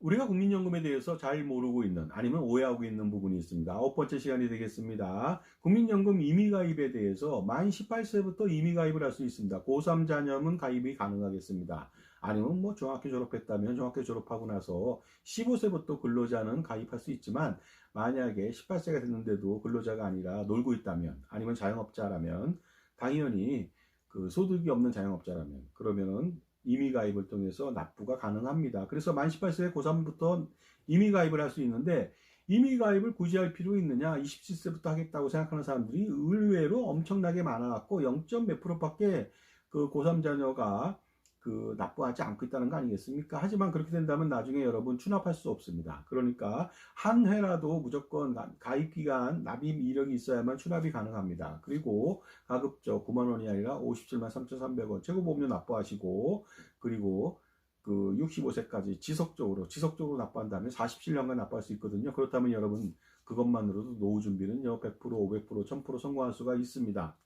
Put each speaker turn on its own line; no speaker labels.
우리가 국민연금에 대해서 잘 모르고 있는 아니면 오해하고 있는 부분이 있습니다. 아홉 번째 시간이 되겠습니다. 국민연금 임의가입에 대해서 만 18세부터 임의가입을 할 수 있습니다. 고3 자녀면 가입이 가능하겠습니다. 아니면 뭐 중학교 졸업했다면 중학교 졸업하고 나서 15세부터 근로자는 가입할 수 있지만 만약에 18세가 됐는데도 근로자가 아니라 놀고 있다면 아니면 자영업자라면 당연히 그 소득이 없는 자영업자라면 그러면은 임의 가입을 통해서 납부가 가능합니다. 그래서 만 18세 고3부터 임의 가입을 할 수 있는데 임의 가입을 굳이 할 필요 있느냐? 27세부터 하겠다고 생각하는 사람들이 의외로 엄청나게 많아갖고 0. 몇 프로밖에 그 고3 자녀가 그 납부하지 않고 있다는 거 아니겠습니까? 하지만 그렇게 된다면 나중에 여러분 추납할 수 없습니다. 그러니까 한 회라도 무조건 가- 가입 기간 납입 이력이 있어야만 추납이 가능합니다. 그리고 가급적 9만 원이 아니라 57만 3,300원 최고보험료 납부하시고 그리고 그 65세까지 지속적으로 지속적으로 납부한다면 47년간 납부할 수 있거든요. 그렇다면 여러분 그것만으로도 노후 준비는요 100% 500% 1000% 성공할 수가 있습니다.